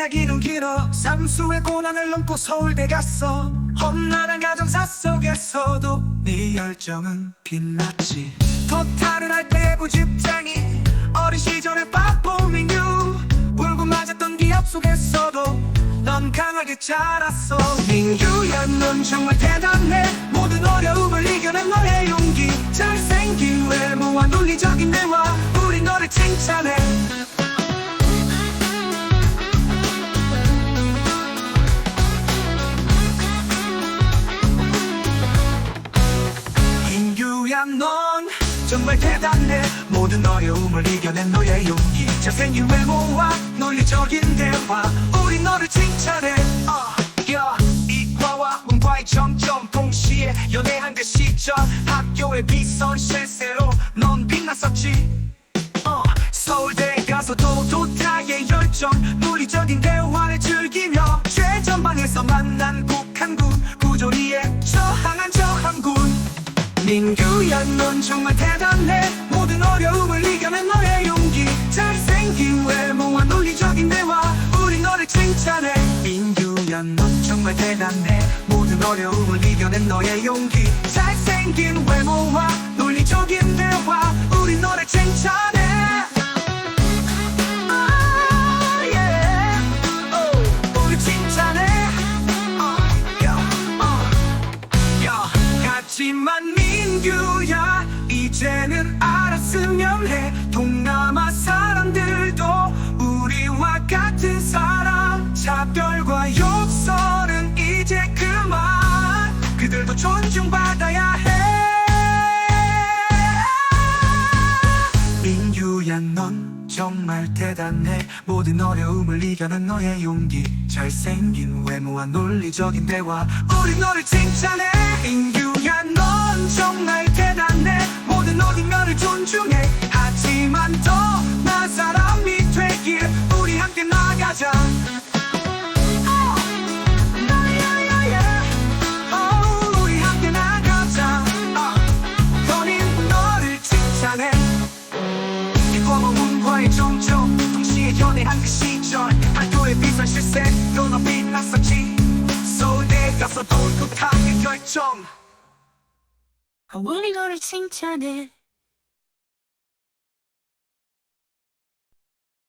이야기는 길어. 삼수의 고난을 넘고 서울대 갔어. 험난한 가정사 속에서도 네 열정은 빛났지. 토탈을 할때 부집장이 어린 시절의 바보민유. 울고 맞았던 기억 속에서도 넌 강하게 자랐어. 민규야 넌 정말 대단해. 모든 어려움을 이겨낸 너의 용기. 잘생긴 외모와 논리적인 대화. 우리 너를 칭찬해 정말 대단해. 모든 어려움을 이겨낸 너의 용기. 잘생긴 외모와 논리적인 대화. 우리 너를 칭찬해. uh, yeah. 이과와 문과의 정점. 동시에 연애한 그 시절. 학교의 비선 실세로 넌 빛났었지. uh, 서울대 가서도 도타의 열정. 논리적인 대화를 즐기며 최전방에서 만난 민규야 넌 정말 대단해. 모든 어려움을 이겨낸 너의 용기. 잘생긴 외모와 논리적인 대화. 우리 너를 칭찬해. 민규야 넌 정말 대단해. 모든 어려움을 이겨낸 너의 용기. 잘생긴 외모와 논리적인 대화. 우리 너를 칭찬해 하지만 민규야. 이제는 알았으면 해. 동남아 사 정말 대단해. 모든 어려움을 이겨낸 너의 용기. 잘생긴 외모와 논리적인 대화. 우리 너를 칭찬해. 민규야 넌 정말 대단해 연애한 그 시절 학교의 비선 실세. 너너 빛났었지. 서울대 가서 타의 결정. 우리 너를 칭찬해